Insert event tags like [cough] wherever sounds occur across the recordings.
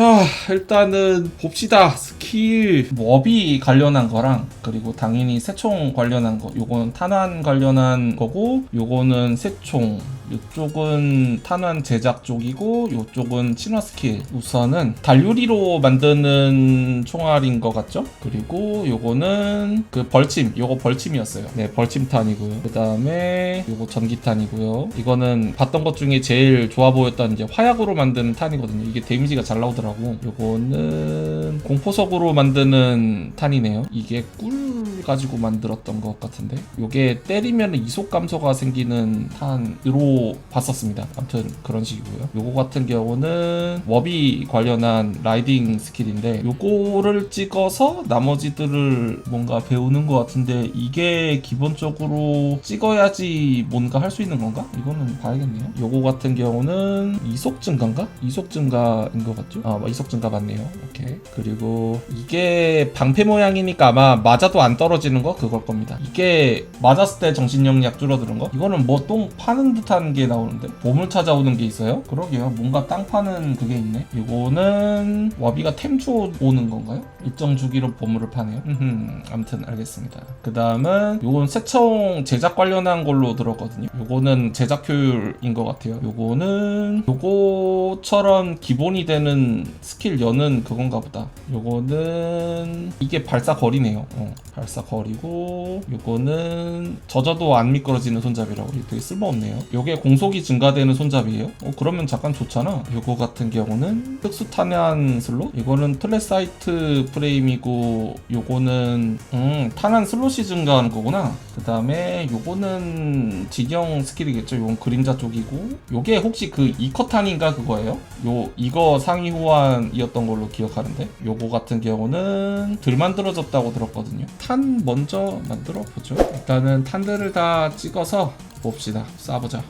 자, 일단은 봅시다. 스킬 머비 관련한 거랑 그리고 당연히 새총 관련한 거. 요거는 탄환 관련한 거고 요거는 새총. 이쪽은 탄환 제작 쪽이고 이쪽은 친화 스킬 우선은 달유리로 만드는 총알인 것 같죠? 그리고 요거는 그 벌침. 요거 벌침이었어요. 네 벌침탄이고요. 그 다음에 요거 전기탄이고요. 이거는 봤던 것 중에 제일 좋아 보였던 이제 화약으로 만드는 탄이거든요. 이게 데미지가 잘 나오더라고. 요거는 공포석으로 만드는 탄이네요. 이게 꿀 가지고 만들었던 것 같은데 요게 때리면 이속 감소가 생기는 탄으로 봤었습니다 아무튼 그런 식이고요 요거 같은 경우는 워비 관련한 라이딩 스킬인데 요거를 찍어서 나머지들을 뭔가 배우는 것 같은데 이게 기본적으로 찍어야지 뭔가 할 수 있는 건가? 이거는 봐야겠네요 요거 같은 경우는 이속 증가인가? 이속 증가인 것 같죠? 아 이속 증가 맞네요 오케이 그리고 이게 방패 모양이니까 아마 맞아도 안 떨어 지는 거? 그걸 겁니다. 이게 맞았을 때 정신력약 줄어드는 거? 이거는 뭐 똥 파는 듯한 게 나오는데? 보물 찾아오는 게 있어요? 그러게요. 뭔가 땅 파는 그게 있네. 이거는 와비가 템 주워 오는 건가요? 일정 주기로 보물을 파네요. 흠. 아무튼 알겠습니다. 그 다음은 요건 새총 제작 관련한 걸로 들었거든요. 요거는 제작 효율인 것 같아요. 요거는 요거처럼 기본이 되는 스킬 여는 그건가 보다. 요거는 이게 발사 거리네요. 어, 발사 거리고 요거는 젖어도 안 미끄러지는 손잡이라고 되게 쓸모없네요. 요게 공속이 증가되는 손잡이에요. 어 그러면 잠깐 좋잖아. 요거 같은 경우는 특수 탄환 슬롯? 이거는 틀레사이트 프레임이고 요거는 음 탄환 슬롯이 증가하는 거구나. 그 다음에 요거는 직영 스킬이겠죠. 요건 그림자 쪽이고. 요게 혹시 그 이커탄인가 그거예요? 요 이거 상위 호환이었던 걸로 기억하는데. 요거 같은 경우는 덜 만들어졌다고 들었거든요. 탄 먼저 만들어 보죠 일단은 탄들을 다 찍어서 봅시다 쏴보자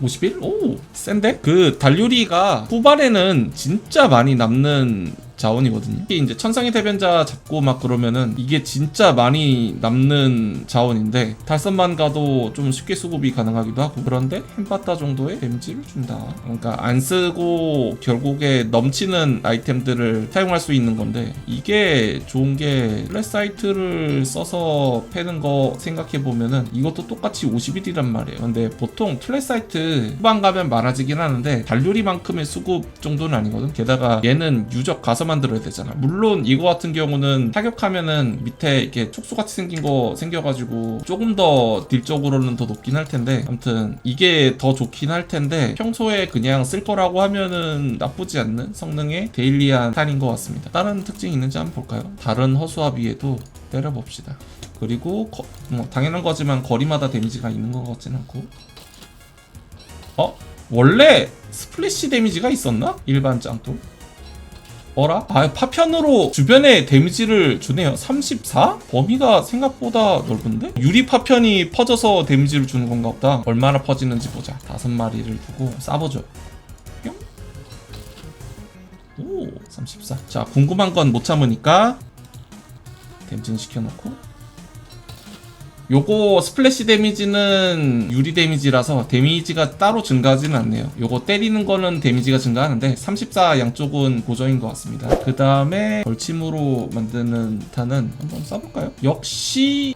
51? 오 센데? 그 달유리가 후반에는 진짜 많이 남는 자원이거든요. 이게 이제 천상의 대변자 잡고 막 그러면은 이게 진짜 많이 남는 자원인데 달선만 가도 좀 쉽게 수급이 가능하기도 하고 그런데 햄바타 정도의 데미지를 준다. 그러니까 안 쓰고 결국에 넘치는 아이템들을 사용할 수 있는 건데 이게 좋은 게 플랫 사이트를 써서 패는 거 생각해 보면은 이것도 똑같이 50일이란 말이에요. 근데 보통 플랫 사이트 후반 가면 많아지긴 하는데 달유리만큼의 수급 정도는 아니거든. 게다가 얘는 유적 가서 만들어야 되잖아. 물론 이거 같은 경우는 타격하면은 밑에 이렇게 촉수같이 생긴 거 생겨가지고 조금 더 딜적으로는 더 높긴 할 텐데 아무튼 이게 더 좋긴 할 텐데 평소에 그냥 쓸 거라고 하면은 나쁘지 않는 성능의 데일리한 탄인 것 같습니다. 다른 특징이 있는지 한번 볼까요? 다른 허수아 비에도 때려봅시다. 그리고 거- 뭐 당연한 거지만 거리마다 데미지가 있는 것 같진 않고 어? 원래 스플래시 데미지가 있었나? 일반 짱돌? 어라? 아 파편으로 주변에 데미지를 주네요 34? 범위가 생각보다 넓은데? 유리 파편이 퍼져서 데미지를 주는 건가 보다 얼마나 퍼지는지 보자 다섯 마리를 두고 쏴보죠 뿅? 오 34. 자 궁금한 건 못 참으니까 댐진 시켜놓고 요거 스플래시 데미지는 유리 데미지라서 데미지가 따로 증가하지는 않네요. 요거 때리는 거는 데미지가 증가하는데 34 양쪽은 고정인 것 같습니다. 그 다음에 벌침으로 만드는 탄은 한번 써볼까요? 역시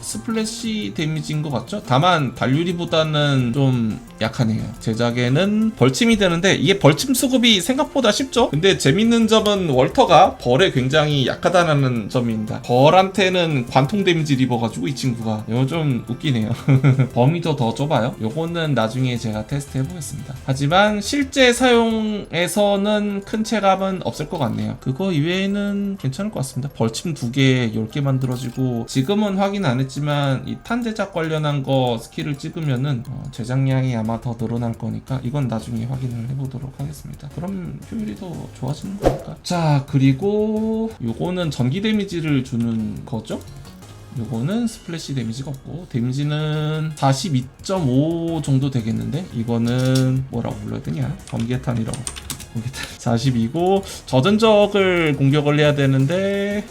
스플래시 데미지인 것 같죠? 다만 달유리보다는 좀 약하네요. 제작에는 벌침이 되는데 이게 벌침 수급이 생각보다 쉽죠? 근데 재밌는 점은 월터가 벌에 굉장히 약하다는 점입니다. 벌한테는 관통 데미지를 입어가지고 이 친구가 이거 좀 웃기네요. [laughs] 범위도 더 좁아요. 요거는 나중에 제가 테스트 해보겠습니다. 하지만 실제 사용에서는 큰 체감은 없을 것 같네요. 그거 이외에는 괜찮을 것 같습니다. 벌침 두 개, 10개 만들어지고 지금은 확인 안 했지만 이 탄 제작 관련한 거 스킬을 찍으면은 어, 제작량이 아마 더 늘어날 거니까 이건 나중에 확인을 해보도록 하겠습니다. 그럼 효율이 더 좋아지는 거니까. 자 그리고 요거는 전기 데미지를 주는 거죠? 요거는 스플래시 데미지가 없고 데미지는 42.5 정도 되겠는데 이거는 뭐라고 불러야 되냐 번개탄이라고 번개탄 42고 젖은 적을 공격을 해야 되는데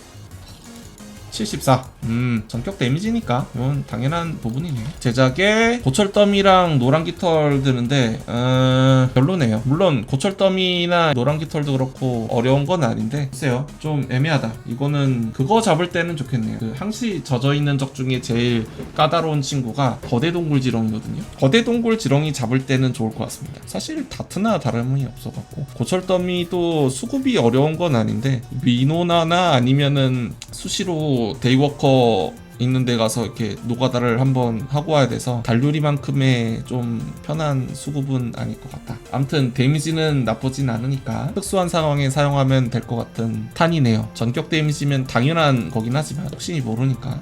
74. 음, 전격 데미지니까 이건 당연한 부분이네요. 제작에 고철더미랑 노란 깃털 드는데 어, 별로네요. 물론 고철더미나 노란 깃털도 그렇고 어려운 건 아닌데 글쎄요. 좀 애매하다. 이거는 그거 잡을 때는 좋겠네요. 그 항시 젖어 있는 적 중에 제일 까다로운 친구가 거대 동굴 지렁이거든요. 거대 동굴 지렁이 잡을 때는 좋을 것 같습니다. 사실 다트나 다름이 없어갖고 고철더미도 수급이 어려운 건 아닌데 미노나나 아니면은 수시로 데이워커 있는 데 가서 이렇게 노가다를 한번 하고 와야 돼서 달류리만큼의 좀 편한 수급은 아닐 것 같다. 아무튼 데미지는 나쁘진 않으니까 특수한 상황에 사용하면 될 것 같은 탄이네요. 전격 데미지면 당연한 거긴 하지만 혹시 모르니까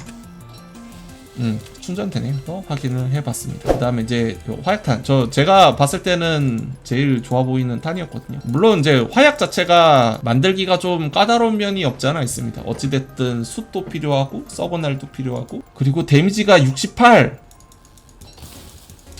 음, 충전되네요. 또 확인을 해봤습니다. 그 다음에 이제 요 화약탄. 저 제가 봤을 때는 제일 좋아 보이는 탄이었거든요. 물론 이제 화약 자체가 만들기가 좀 까다로운 면이 없지 않아 있습니다. 어찌됐든 숯도 필요하고 서버날도 필요하고 그리고 데미지가 68.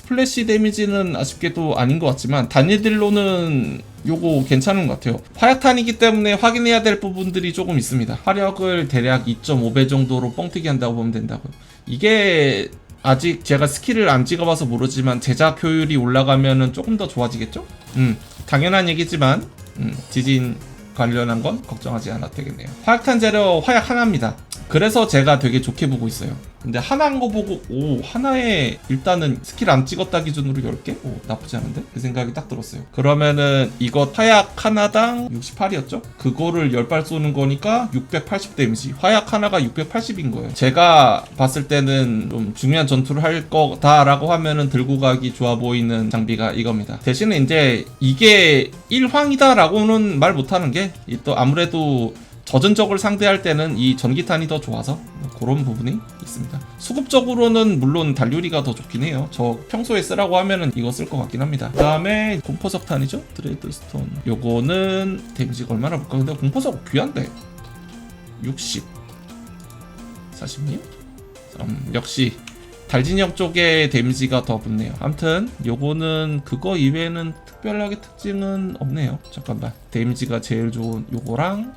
플래시 데미지는 아쉽게도 아닌 것 같지만 단일딜로는 요거 괜찮은 것 같아요. 화약탄이기 때문에 확인해야 될 부분들이 조금 있습니다. 화력을 대략 2.5배 정도로 뻥튀기 한다고 보면 된다고요. 이게 아직 제가 스킬을 안 찍어봐서 모르지만 제작 효율이 올라가면은 조금 더 좋아지겠죠? 음, 당연한 얘기지만 음, 지진 관련한 건 걱정하지 않아도 되겠네요. 화약탄 재료 화약 하나입니다. 그래서 제가 되게 좋게 보고 있어요. 근데 하나인 거 보고 오 하나에 일단은 스킬 안 찍었다 기준으로 10개? 오 나쁘지 않은데? 그 생각이 딱 들었어요. 그러면은 이거 화약 하나당 68이었죠? 그거를 10발 쏘는 거니까 680 데미지. 화약 하나가 680인 거예요. 제가 봤을 때는 좀 중요한 전투를 할 거다라고 하면은 들고 가기 좋아 보이는 장비가 이겁니다. 대신에 이제 이게 1황이다라고는 말 못하는 게 또 아무래도 젖은 적을 상대할 때는 이 전기탄이 더 좋아서 뭐 그런 부분이 있습니다. 수급적으로는 물론 달류리가 더 좋긴 해요. 저 평소에 쓰라고 하면은 이거 쓸 것 같긴 합니다. 그 다음에 공포석 탄이죠? 드레이드스톤. 요거는 데미지가 얼마나 볼까? 근데 공포석 귀한데. 60. 46? 음, 역시 달진형 쪽에 데미지가 더 붙네요. 암튼 요거는 그거 이외에는 특별하게 특징은 없네요. 잠깐만. 데미지가 제일 좋은 요거랑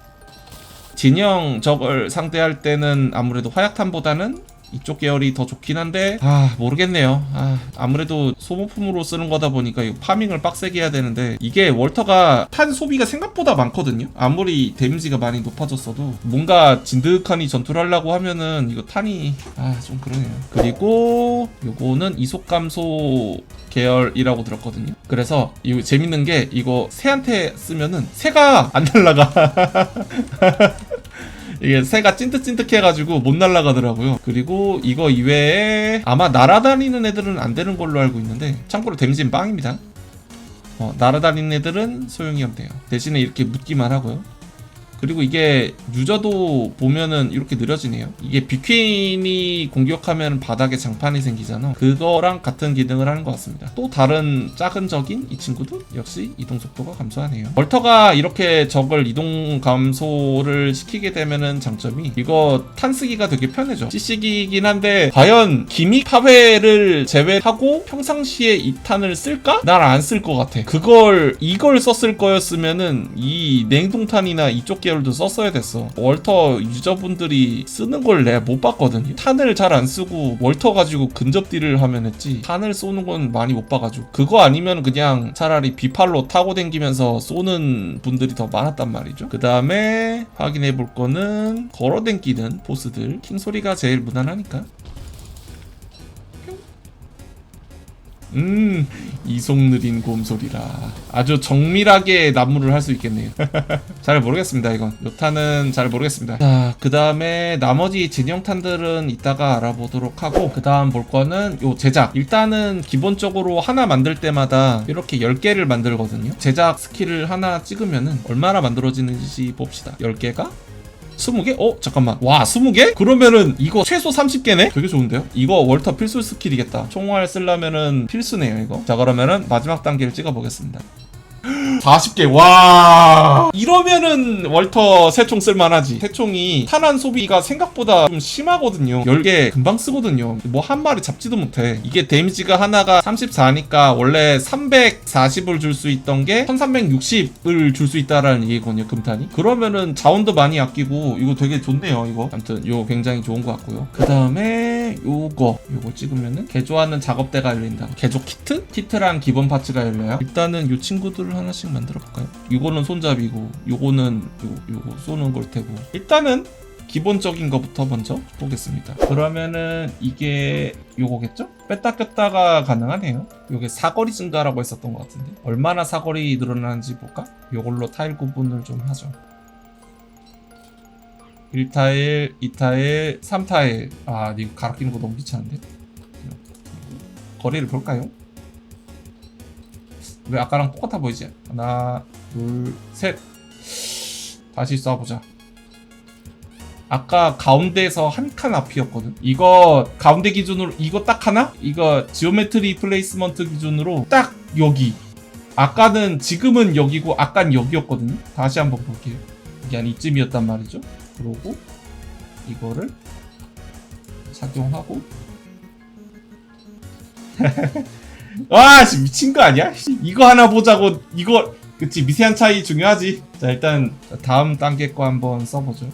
진영 적을 상대할 때는 아무래도 화약탄보다는 이쪽 계열이 더 좋긴 한데 아 모르겠네요. 아 아무래도 소모품으로 쓰는 거다 보니까 이거 파밍을 빡세게 해야 되는데 이게 월터가 탄 소비가 생각보다 많거든요? 아무리 데미지가 많이 높아졌어도 뭔가 진득하니 전투를 하려고 하면은 이거 탄이 아 좀 그러네요. 그리고 요거는 이속 감소 계열이라고 들었거든요? 그래서 이거 재밌는 게 이거 새한테 쓰면은 새가 안 날라가 [laughs] 이게 새가 찐득찐득해가지고 못 날아가더라고요. 그리고 이거 이외에 아마 날아다니는 애들은 안 되는 걸로 알고 있는데 참고로 데미지는 빵입니다. 어, 날아다니는 애들은 소용이 없대요. 대신에 이렇게 묻기만 하고요. 그리고 이게 유저도 보면은 이렇게 느려지네요. 이게 비퀸이 공격하면 바닥에 장판이 생기잖아. 그거랑 같은 기능을 하는 것 같습니다. 또 다른 작은 적인 이 친구도 역시 이동 속도가 감소하네요. 벌터가 이렇게 적을 이동 감소를 시키게 되면은 장점이 이거 탄 쓰기가 되게 편해져. CC기긴 한데 과연 기믹 파회를 제외하고 평상시에 이 탄을 쓸까? 난안쓸 것 같아. 그걸 이걸 썼을 거였으면은 이 냉동탄이나 이쪽 계열도 썼어야 됐어. 월터 유저분들이 쓰는 걸 내가 못 봤거든요. 탄을 잘 안 쓰고 월터 가지고 근접 딜을 하면 했지. 탄을 쏘는 건 많이 못 봐가지고. 그거 아니면 그냥 차라리 비팔로 타고 댕기면서 쏘는 분들이 더 많았단 말이죠. 그 다음에 확인해 볼 거는 걸어 댕기는 보스들. 킹 소리가 제일 무난하니까. 음, 이속 느린 곰소리라. 아주 정밀하게 나무를 할 수 있겠네요. [laughs] 잘 모르겠습니다, 이건. 요탄은 잘 모르겠습니다. 자, 그 다음에 나머지 진영탄들은 이따가 알아보도록 하고, 그 다음 볼 거는 요 제작. 일단은 기본적으로 하나 만들 때마다 이렇게 10개를 만들거든요. 제작 스킬을 하나 찍으면은 얼마나 만들어지는지 봅시다. 10개가 20개? 어? 잠깐만. 와, 20개? 그러면은 이거 최소 30개네? 되게 좋은데요? 이거 월터 필수 스킬이겠다. 총알 쓰려면은 필수네요, 이거. 자, 그러면은 마지막 단계를 찍어보겠습니다. 40개. 와. 이러면은 월터 새총 쓸만하지. 새총이 탄환 소비가 생각보다 좀 심하거든요. 10개 금방 쓰거든요. 뭐 한 마리 잡지도 못해. 이게 데미지가 하나가 34니까 원래 340을 줄 수 있던 게 1360을 줄 수 있다라는 얘기거든요 금탄이. 그러면은 자원도 많이 아끼고 이거 되게 좋네요 이거. 아무튼 이거 굉장히 좋은 것 같고요. 그 다음에 요거. 요거 찍으면은 개조하는 작업대가 열린다. 개조 키트? 키트랑 기본 파츠가 열려요. 일단은 요 친구들을 하나씩 만들어 볼까요 요거는 손잡이고 요거는 요, 요거 쏘는 걸 테고 일단은 기본적인 것부터 먼저 보겠습니다. 그러면은 이게 요거겠죠? 뺐다 꼈다가 가능하네요. 요게 사거리 증가라고 했었던 것 같은데 얼마나 사거리 늘어나는지 볼까? 요걸로 타일 구분을 좀 하죠. 1타일, 2타일, 3타일 아 이거 갈아 끼는 거 너무 귀찮은데? 거리를 볼까요? 왜 아까랑 똑같아 보이지? 하나, 둘, 셋 다시 쏴보자. 아까 가운데에서 한 칸 앞이었거든. 이거 가운데 기준으로 이거 딱 하나? 이거 지오메트리 플레이스먼트 기준으로 딱 여기. 아까는 지금은 여기고 아깐 여기였거든요. 다시 한번 볼게요. 이게 한 이쯤이었단 말이죠. 그러고 이거를 착용하고 [laughs] 와, 씨, 미친 거 아니야? 씨, 이거 하나 보자고 이거 그치 미세한 차이 중요하지. 자 일단 다음 단계 거 한번 써보죠.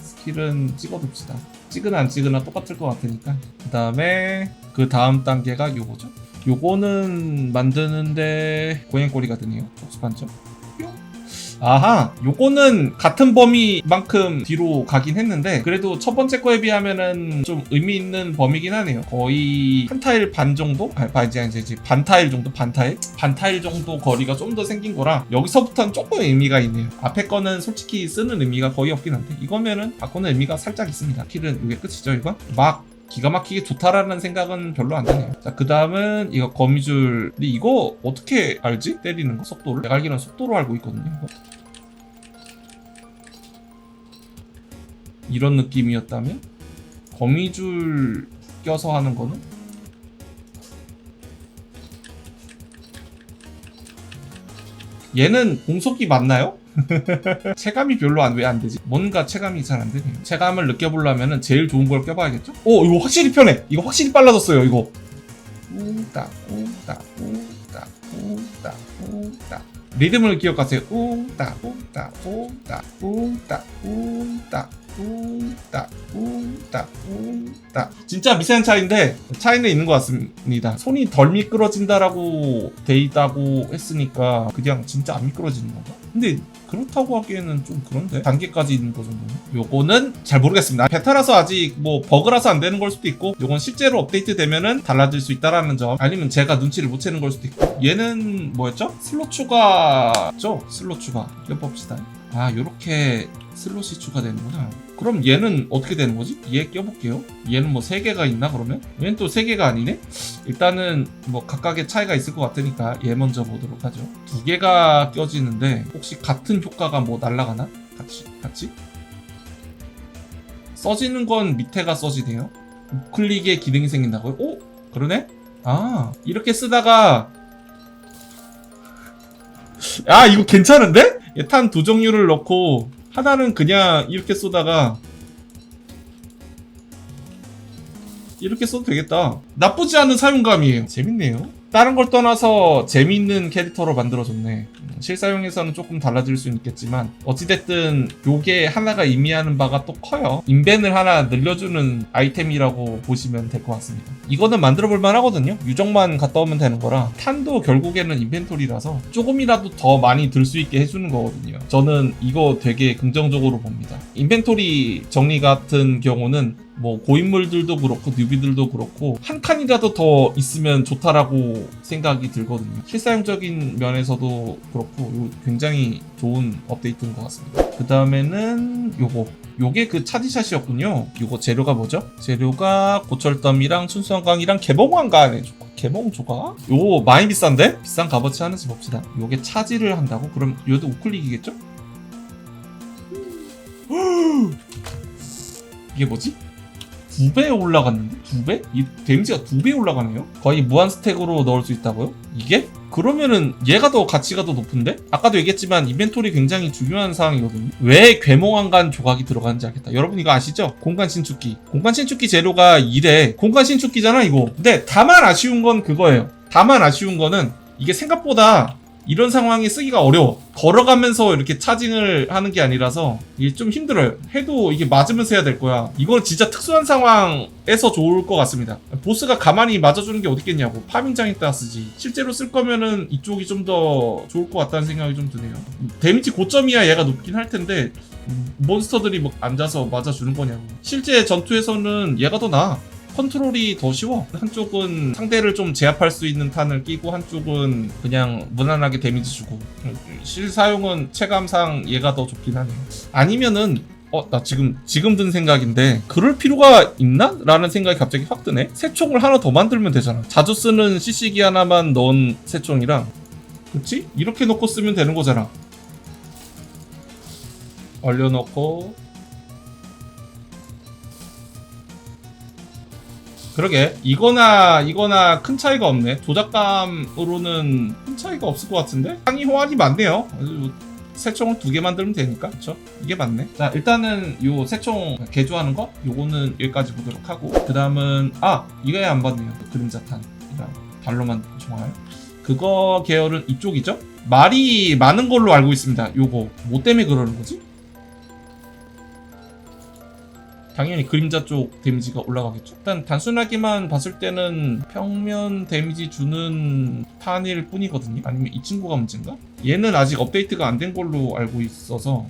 스킬은 찍어둡시다. 찍으나 안 찍으나 똑같을 것 같으니까. 그 다음에 그 다음 단계가 요거죠. 요거는 만드는데 고양꼬리가 드네요. 촉수반점. 뿅. 아하, 요거는 같은 범위만큼 뒤로 가긴 했는데 그래도 첫 번째 거에 비하면은 좀 의미 있는 범위긴 하네요. 거의 한 타일 반 정도? 아, 반 이제 이제 이제 반 타일 정도, 반 타일, 반 타일 정도 거리가 좀 더 생긴 거라 여기서부터는 조금 의미가 있네요. 앞에 거는 솔직히 쓰는 의미가 거의 없긴 한데 이거면은 바꾸는 의미가 살짝 있습니다. 킬은 이게 끝이죠, 이거? 막 기가 막히게 좋다라는 생각은 별로 안 드네요. 자, 그 다음은 이거 거미줄. 근데 이거 어떻게 알지? 때리는 거? 속도를? 내가 알기로는 속도로 알고 있거든요. 이런 느낌이었다면? 거미줄 껴서 하는 거는? 얘는 공속기 맞나요? [laughs] 체감이 별로 안 왜 안 되지? 뭔가 체감이 잘 안 되네요. 체감을 느껴보려면 제일 좋은 걸 껴봐야겠죠? 오 이거 확실히 편해. 이거 확실히 빨라졌어요. 이거. 우따 우따 우따 우따 우따 리듬을 기억하세요. 우따 우따 우따 우따 우따 우따 우따 우따. 진짜 미세한 차이인데 차이는 있는 것 같습니다. 손이 덜 미끄러진다라고 돼 있다고 했으니까 그냥 진짜 안 미끄러지는 건가? 근데 그렇다고 하기에는 좀 그런데? 단계까지 있는 거 정도는? 요거는 잘 모르겠습니다. 베타라서 아직 뭐 버그라서 안 되는 걸 수도 있고 요건 실제로 업데이트 되면은 달라질 수 있다라는 점. 아니면 제가 눈치를 못 채는 걸 수도 있고. 얘는 뭐였죠? 슬롯 추가죠? 슬롯 추가. 껴봅시다. 아 요렇게 슬롯이 추가되는구나 그럼 얘는 어떻게 되는 거지? 얘 껴볼게요 얘는 뭐 3개가 있나 그러면? 얘는 또 3개가 아니네? 일단은 뭐 각각의 차이가 있을 것 같으니까 얘 먼저 보도록 하죠. 두 개가 껴지는데 혹시 같은 효과가 뭐 날라가나? 같이 같이? 써지는 건 밑에가 써지네요. 우클릭에 기능이 생긴다고요? 오 그러네? 아 이렇게 쓰다가 아 이거 괜찮은데? 탄 두 종류를 넣고 하나는 그냥 이렇게 쏘다가 이렇게 써도 되겠다. 나쁘지 않은 사용감이에요. 재밌네요. 다른 걸 떠나서 재밌는 캐릭터로 만들어줬네. 음, 실사용에서는 조금 달라질 수는 있겠지만 어찌됐든 요게 하나가 의미하는 바가 또 커요. 인벤을 하나 늘려주는 아이템이라고 보시면 될 것 같습니다. 이거는 만들어 볼 만하거든요. 유적만 갔다 오면 되는 거라 탄도 결국에는 인벤토리라서 조금이라도 더 많이 들 수 있게 해주는 거거든요. 저는 이거 되게 긍정적으로 봅니다. 인벤토리 정리 같은 경우는 뭐 고인물들도 그렇고 뉴비들도 그렇고 한 칸이라도 더 있으면 좋다라고 생각이 들거든요. 실사용적인 면에서도 그렇고 요 굉장히 좋은 업데이트인 것 같습니다. 그 다음에는 요거 요게 그 차디샷이었군요. 요거 재료가 뭐죠? 재료가 고철덤이랑 순수한강이랑 개봉왕가네. 개봉 조각? 요 많이 비싼데? 비싼 값어치 하는지 봅시다. 요게 차지를 한다고? 그럼 요도 우클릭이겠죠? [gasps] 이게 뭐지? 두 배 올라갔는데? 두 배? 이 데미지가 두 배 올라가네요? 거의 무한 스택으로 넣을 수 있다고요? 이게? 그러면은 얘가 더 가치가 더 높은데? 아까도 얘기했지만 인벤토리 굉장히 중요한 사항이거든요. 왜 괴몽한간 조각이 들어가는지 알겠다. 여러분 이거 아시죠? 공간 신축기. 공간 신축기 재료가 이래. 공간 신축기잖아 이거. 근데 다만 아쉬운 건 그거예요. 다만 아쉬운 거는 이게 생각보다 이런 상황이 쓰기가 어려워. 걸어가면서 이렇게 차징을 하는 게 아니라서 이게 좀 힘들어요. 해도 이게 맞으면서 해야 될 거야. 이건 진짜 특수한 상황에서 좋을 것 같습니다. 보스가 가만히 맞아주는 게 어딨겠냐고. 파밍장에다 쓰지. 실제로 쓸 거면은 이쪽이 좀 더 좋을 것 같다는 생각이 좀 드네요. 데미지 고점이야 얘가 높긴 할 텐데 몬스터들이 막 앉아서 맞아주는 거냐고. 실제 전투에서는 얘가 더 나아. 컨트롤이 더 쉬워. 한쪽은 상대를 좀 제압할 수 있는 탄을 끼고 한쪽은 그냥 무난하게 데미지 주고. 실 사용은 체감상 얘가 더 좋긴 하네요. 아니면은 어, 나 지금, 지금 든 생각인데, 그럴 필요가 있나? 라는 생각이 갑자기 확 드네? 새총을 하나 더 만들면 되잖아. 자주 쓰는 CC기 하나만 넣은 새총이랑, 그치? 이렇게 놓고 쓰면 되는 거잖아. 얼려놓고, 그러게. 이거나 이거나 큰 차이가 없네. 조작감으로는 큰 차이가 없을 것 같은데? 상위 호환이 많네요. 새총을 두 개 만들면 되니까. 그쵸? 이게 맞네. 자 일단은 요 새총 개조하는 거? 요거는 여기까지 보도록 하고. 그 다음은 아 이거야 안 봤네요. 그림자탄 이랑 발로만 총알 그거 계열은 이쪽이죠? 말이 많은 걸로 알고 있습니다. 요거. 뭐 때문에 그러는 거지 당연히 그림자 쪽 데미지가 올라가겠죠. 일단 단순하게만 봤을 때는 평면 데미지 주는 탄일 뿐이거든요. 아니면 이 친구가 문제인가? 얘는 아직 업데이트가 안 된 걸로 알고 있어서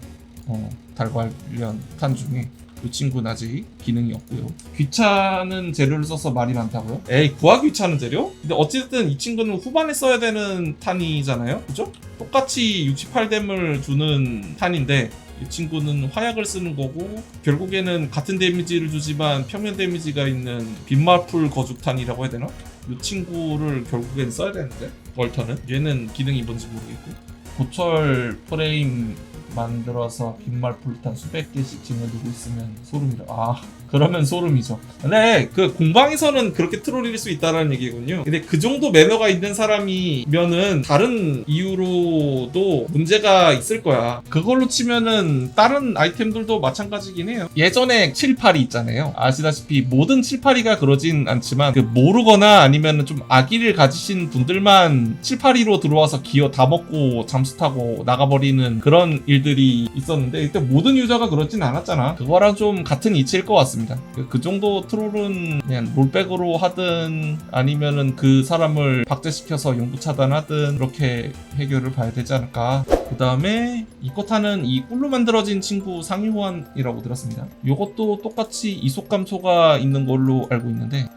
어, 달과 관련 탄 중에 이 친구는 아직 기능이 없고요. 귀찮은 재료를 써서 말이 많다고요? 에이 구하기 귀찮은 재료? 근데 어쨌든 이 친구는 후반에 써야 되는 탄이잖아요. 그죠? 똑같이 68뎀을 주는 탄인데 이 친구는 화약을 쓰는 거고 결국에는 같은 데미지를 주지만 평면 데미지가 있는 빈말풀 거죽탄이라고 해야 되나? 이 친구를 결국엔 써야 되는데 월터는 얘는 기능이 뭔지 모르겠고. 고철 프레임 만들어서 빈말풀탄 수백 개씩 쟁여두고 있으면 소름이라. 아 그러면 소름이죠. 근데 그 공방에서는 그렇게 트롤일 수 있다는 얘기군요. 근데 그 정도 매너가 있는 사람이면은 다른 이유로도 문제가 있을 거야. 그걸로 치면은 다른 아이템들도 마찬가지긴 해요. 예전에 782 있잖아요. 아시다시피 모든 782가 그러진 않지만 그 모르거나 아니면 좀 악의를 가지신 분들만 782로 들어와서 기어 다 먹고 잠수 타고 나가버리는 그런 일들이 있었는데 이때 모든 유저가 그렇진 않았잖아. 그거랑 좀 같은 이치일 것 같습니다 그- 그 정도 트롤은 그냥 롤백으로 하든 아니면은 그 사람을 박제시켜서 용부 차단하든 그렇게 해결을 봐야 되지 않을까 그 다음에 이코타는 이 꿀로 만들어진 친구 상위 호환이라고 들었습니다 이것도 똑같이 이속 감소가 있는 걸로 알고 있는데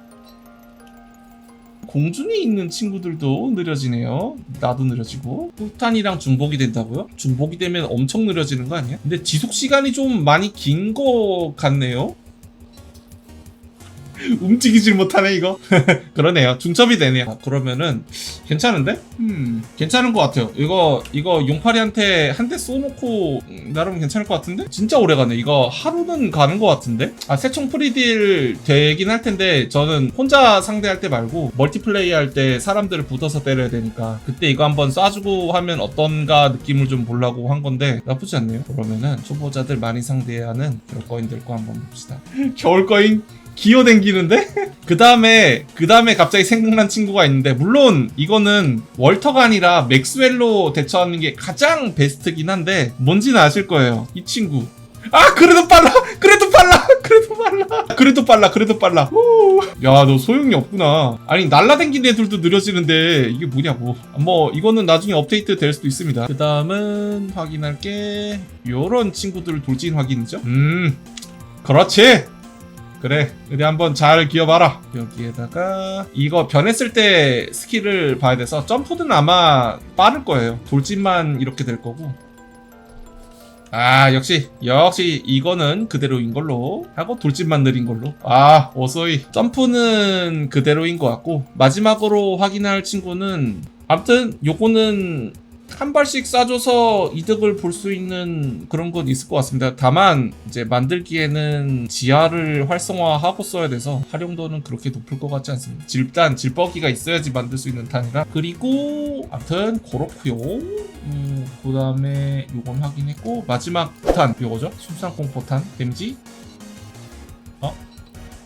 공중에 있는 친구들도 느려지네요. 나도 느려지고. 폭탄이랑 중복이 된다고요? 중복이 되면 엄청 느려지는 거 아니야? 근데 지속 시간이 좀 많이 긴 거 같네요. [laughs] 움직이질 못하네 이거. [laughs] 그러네요. 중첩이 되네요. 아, 그러면은 괜찮은데? 음, 괜찮은 것 같아요. 이거 이거 용팔이한테 한 대 쏘놓고 음, 나름 괜찮을 것 같은데? 진짜 오래 가네. 이거 하루는 가는 것 같은데? 아 세총 프리딜 되긴 할 텐데 저는 혼자 상대할 때 말고 멀티플레이 할 때 사람들을 붙어서 때려야 되니까 그때 이거 한번 쏴주고 하면 어떤가 느낌을 좀 보려고 한 건데 나쁘지 않네요. 그러면은 초보자들 많이 상대해야 하는 겨울거인들 거 한번 봅시다. [laughs] 겨울거인 기어댕기는데? [laughs] 그 다음에, 그 다음에 갑자기 생각난 친구가 있는데, 물론 이거는 월터가 아니라 맥스웰로 대처하는 게 가장 베스트긴 한데, 뭔지는 아실 거예요. 이 친구. 아, 그래도 빨라! 그래도 빨라! [laughs] 그래도 빨라! 그래도 빨라! 그래도 빨라! 후. 야, 너 소용이 없구나. 아니, 날라댕긴 애들도 느려지는데, 이게 뭐냐고. 뭐, 이거는 나중에 업데이트 될 수도 있습니다. 그 다음은 확인할 게, 요런 친구들 돌진 확인이죠? 음, 그렇지! 그래 우리 한번 잘 기어봐라. 여기에다가 이거 변했을 때 스킬을 봐야 돼서 점프는 아마 빠를 거예요. 돌진만 이렇게 될 거고. 아 역시 역시 이거는 그대로인 걸로 하고 돌진만 느린 걸로. 아 어서이. 점프는 그대로인 것 같고 마지막으로 확인할 친구는 아무튼 요거는 한 발씩 쏴줘서 이득을 볼 수 있는 그런 건 있을 것 같습니다. 다만 이제 만들기에는 지하를 활성화하고 써야 돼서 활용도는 그렇게 높을 것 같지 않습니다. 질단, 질버기가 있어야지 만들 수 있는 탄이라 그리고 아무튼 그렇고요. 음, 그 다음에 요건 확인했고 마지막 포탄 요거죠? 순상공 포탄 데미지 어?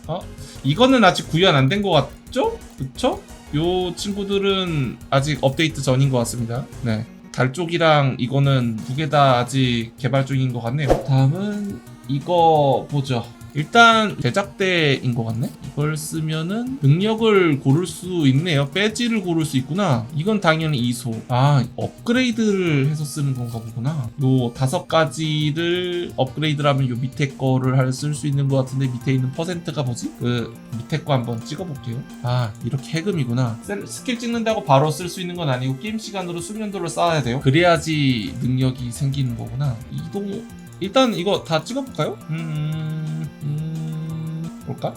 어? 이거는 아직 구현 안 된 것 같죠? 그쵸? 요 친구들은 아직 업데이트 전인 것 같습니다. 네. 달 쪽이랑 이거는 두 개 다 아직 개발 중인 것 같네요. 다음은 이거 보죠. 일단 제작대인 것 같네. 이걸 쓰면은 능력을 고를 수 있네요. 배지를 고를 수 있구나. 이건 당연히 이소. 아 업그레이드를 해서 쓰는 건가 보구나. 요 다섯 가지를 업그레이드라면 요 밑에 거를 할쓸수 있는 것 같은데 밑에 있는 퍼센트가 뭐지? 그 밑에 거 한번 찍어볼게요. 아 이렇게 해금이구나. 셀- 스킬 찍는다고 바로 쓸 수 있는 건 아니고 게임 시간으로 숙련도를 쌓아야 돼요. 그래야지 능력이 생기는 거구나. 이동 일단 이거 다 찍어볼까요? 음, 음, 볼까?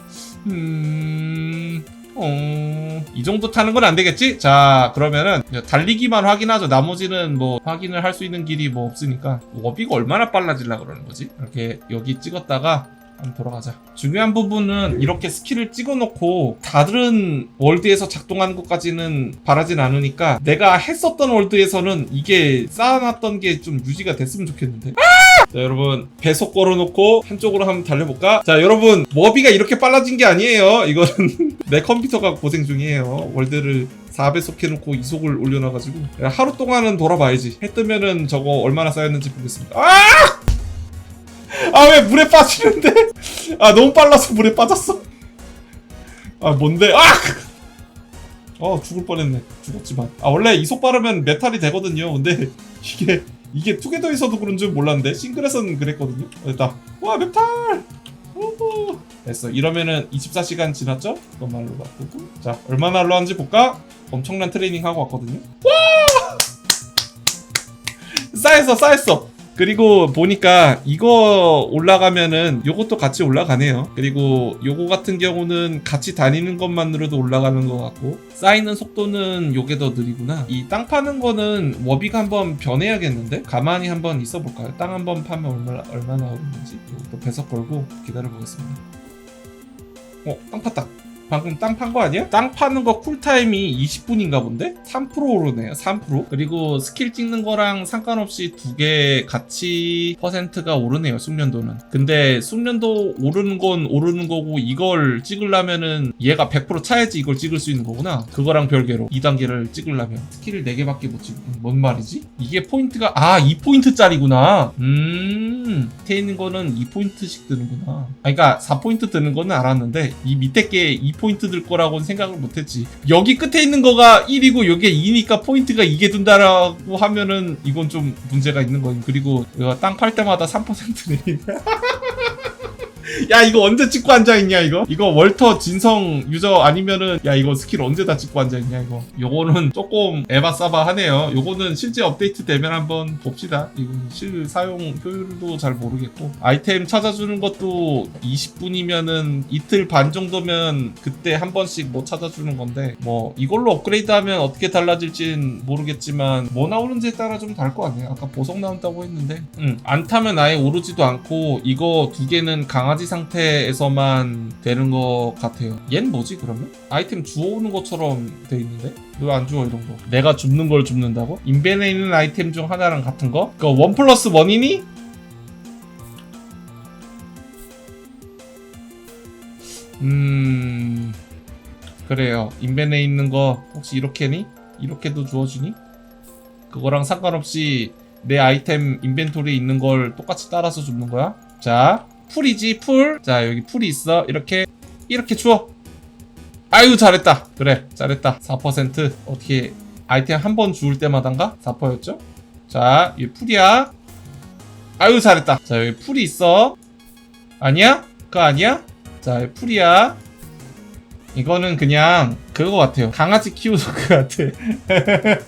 음, 어, 이 정도 타는 건 안 되겠지? 자, 그러면은 달리기만 확인하죠. 나머지는 뭐 확인을 할 수 있는 길이 뭐 없으니까 워비가 얼마나 빨라질라 그러는 거지? 이렇게 여기 찍었다가 한번 돌아가자. 중요한 부분은 이렇게 스킬을 찍어놓고 다른 월드에서 작동하는 것까지는 바라진 않으니까 내가 했었던 월드에서는 이게 쌓아놨던 게 좀 유지가 됐으면 좋겠는데. 자 여러분 배속 걸어놓고 한쪽으로 한번 달려볼까? 자 여러분 머비가 이렇게 빨라진 게 아니에요 이거는 [laughs] 내 컴퓨터가 고생 중이에요 월드를 4배속 해놓고 이속을 올려놔가지고 하루 동안은 돌아봐야지 해 뜨면은 저거 얼마나 쌓였는지 보겠습니다 아! 아 왜 물에 빠지는데? [laughs] 아 너무 빨라서 물에 빠졌어 아 뭔데? 아! 어 죽을 뻔했네 죽었지만 아 원래 이속 빠르면 메탈이 되거든요 근데 이게 이게 투게더에서도 그런 줄 몰랐는데 싱글에서는 그랬거든요. 어, 됐다. 와 맵탈. 오호. 됐어. 이러면은 24시간 지났죠? 이것말로 바꾸고. 자 얼마나 올라왔는지 볼까? 엄청난 트레이닝 하고 왔거든요. 와! [laughs] 쌓였어, 쌓였어. 그리고 보니까 이거 올라가면은 요것도 같이 올라가네요. 그리고 요거 같은 경우는 같이 다니는 것만으로도 올라가는 것 같고 쌓이는 속도는 요게 더 느리구나. 이 땅 파는 거는 워비가 한번 변해야겠는데 가만히 한번 있어 볼까요? 땅 한번 파면 얼마나 얼마나 오르는지 또 배석 걸고 기다려 보겠습니다. 어, 땅 팠다. 방금 땅 판 거 아니야? 땅 파는 거 쿨타임이 20분인가 본데? 3% 오르네요. 3%. 그리고 스킬 찍는 거랑 상관없이 두 개 같이 퍼센트가 오르네요. 숙련도는. 근데 숙련도 오르는 건 오르는 거고 이걸 찍으려면은 얘가 100% 차야지 이걸 찍을 수 있는 거구나. 그거랑 별개로 2단계를 찍으려면 스킬을 4개밖에 못 찍고 뭔 말이지? 이게 포인트가 아 2포인트짜리구나. 음. 밑에 있는 거는 2포인트씩 드는구나. 아 그러니까 4포인트 드는 거는 알았는데 이 밑에 게 2 포인트 들 거라고는 생각을 못했지. 여기 끝에 있는 거가 1이고 여기에 2니까 포인트가 2개 든다라고 하면은 이건 좀 문제가 있는 거임. 그리고 땅 팔 때마다 3% 내리네. [laughs] [laughs] 야 이거 언제 찍고 앉아있냐 이거? 이거 월터 진성 유저 아니면은 야 이거 스킬 언제 다 찍고 앉아있냐 이거? 요거는 조금 에바싸바 하네요. 요거는 실제 업데이트 되면 한번 봅시다. 이건 실 사용 효율도 잘 모르겠고. 아이템 찾아주는 것도 20분이면은 이틀 반 정도면 그때 한 번씩 뭐 찾아주는 건데 뭐 이걸로 업그레이드 하면 어떻게 달라질진 모르겠지만 뭐 나오는지에 따라 좀 다를 것 같네요. 아까 보석 나온다고 했는데. 음, 안 타면 아예 오르지도 않고 이거 두 개는 강 아지 상태에서만 되는 것 같아요 얜 뭐지 그러면? 아이템 주워오는 것처럼 돼 있는데? 왜 안 주워 이런 거 내가 줍는 걸 줍는다고? 인벤에 있는 아이템 중 하나랑 같은 거? 그거 원 플러스 원이니? 음... 그래요 인벤에 있는 거 혹시 이렇게니? 이렇게도 주어주니? 그거랑 상관없이 내 아이템 인벤토리에 있는 걸 똑같이 따라서 줍는 거야? 자, 풀이지, 풀. 자, 여기 풀이 있어. 이렇게, 이렇게 주워. 아유, 잘했다. 그래, 잘했다. 4% 어떻게 아이템 한 번 주울 때마다인가? 4%였죠? 자, 이 풀이야. 아유, 잘했다. 자, 여기 풀이 있어. 아니야? 그거 아니야? 자, 풀이야. 이거는 그냥 그거 같아요. 강아지 키우는 것 같아. [laughs]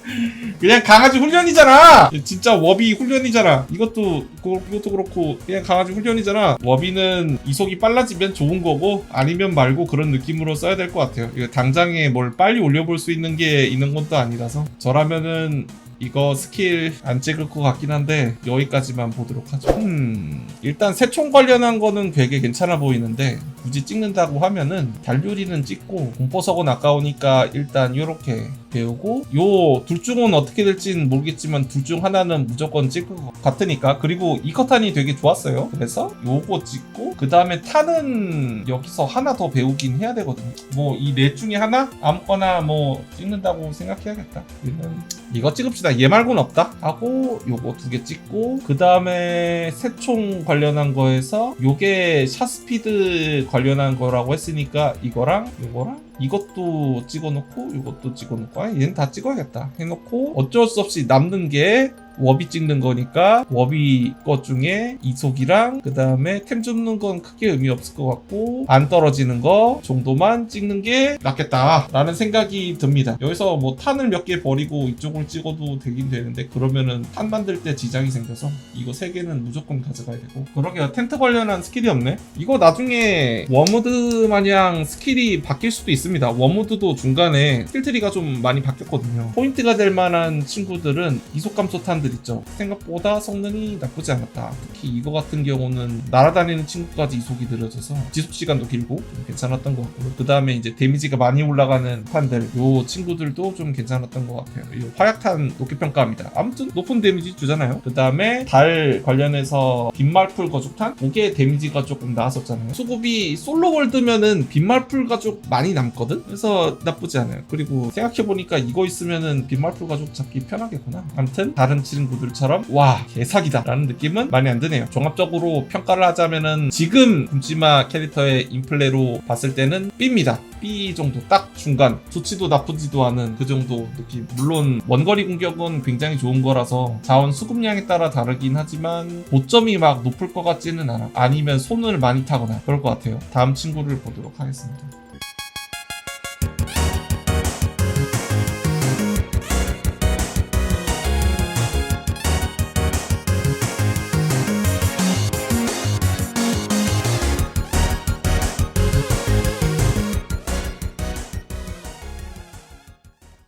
그냥 강아지 훈련이잖아. 진짜 워비 훈련이잖아. 이것도 그- 이것도 그렇고 그냥 강아지 훈련이잖아. 워비는 이속이 빨라지면 좋은 거고 아니면 말고 그런 느낌으로 써야 될 것 같아요. 당장에 뭘 빨리 올려볼 수 있는 게 있는 것도 아니라서 저라면은 이거 스킬 안 찍을 것 같긴 한데 여기까지만 보도록 하죠. 음, 일단 새총 관련한 거는 되게 괜찮아 보이는데 굳이 찍는다고 하면은 달유리는 찍고 공포석은 아까우니까 일단 요렇게 배우고 요 둘 중은 어떻게 될지는 모르겠지만 둘 중 하나는 무조건 찍을 것 같으니까 그리고 이 커탄이 되게 좋았어요. 그래서 요거 찍고 그 다음에 탄은 여기서 하나 더 배우긴 해야 되거든요. 뭐 이 넷 중에 하나 아무거나 뭐 찍는다고 생각해야겠다. 얘는 이거 찍읍시다. 얘 말고는 없다. 하고 요거 두 개 찍고 그 다음에 새총 관련한 거에서 요게 샷 스피드 관련한 거라고 했으니까 이거랑 요거랑 이것도 찍어놓고 이것도 찍어놓고. 아 얘는 다 찍어야겠다. 해놓고 어쩔 수 없이 남는 게 워비 찍는 거니까 워비 것 중에 이속이랑 그 다음에 템 줍는 건 크게 의미 없을 것 같고 안 떨어지는 거 정도만 찍는 게 낫겠다 라는 생각이 듭니다. 여기서 뭐 탄을 몇 개 버리고 이쪽을 찍어도 되긴 되는데 그러면은 탄 만들 때 지장이 생겨서 이거 세 개는 무조건 가져가야 되고. 그러게요. 텐트 관련한 스킬이 없네. 이거 나중에 워무드 마냥 스킬이 바뀔 수도 있습니다. 워무드도 중간에 스킬 트리가 좀 많이 바뀌었거든요. 포인트가 될 만한 친구들은 이속 감소 탄들 있죠. 생각보다 성능이 나쁘지 않았다. 특히 이거 같은 경우는 날아다니는 친구까지 이속이 느려져서 지속 시간도 길고 좀 괜찮았던 것 같고요. 그 다음에 이제 데미지가 많이 올라가는 탄들 요 친구들도 좀 괜찮았던 것 같아요. 이 화약탄 높게 평가합니다. 아무튼 높은 데미지 주잖아요. 그 다음에 달 관련해서 빈말풀 거죽탄? 이게 데미지가 조금 나왔었잖아요. 수급이 솔로 월드면은 빈말풀 가죽 많이 남거든? 그래서 나쁘지 않아요. 그리고 생각해보니까 이거 있으면은 빈말풀 가죽 잡기 편하겠구나. 아무튼 다른 친구들처럼 와 개사기다 라는 느낌은 많이 안 드네요. 종합적으로 평가를 하자면은 지금 굶지마 캐릭터의 인플레로 봤을 때는 B입니다. B 정도 딱 중간. 좋지도 나쁘지도 않은 그 정도 느낌. 물론 원거리 공격은 굉장히 좋은 거라서 자원 수급량에 따라 다르긴 하지만 고점이 막 높을 것 같지는 않아. 아니면 손을 많이 타거나 그럴 것 같아요. 다음 친구를 보도록 하겠습니다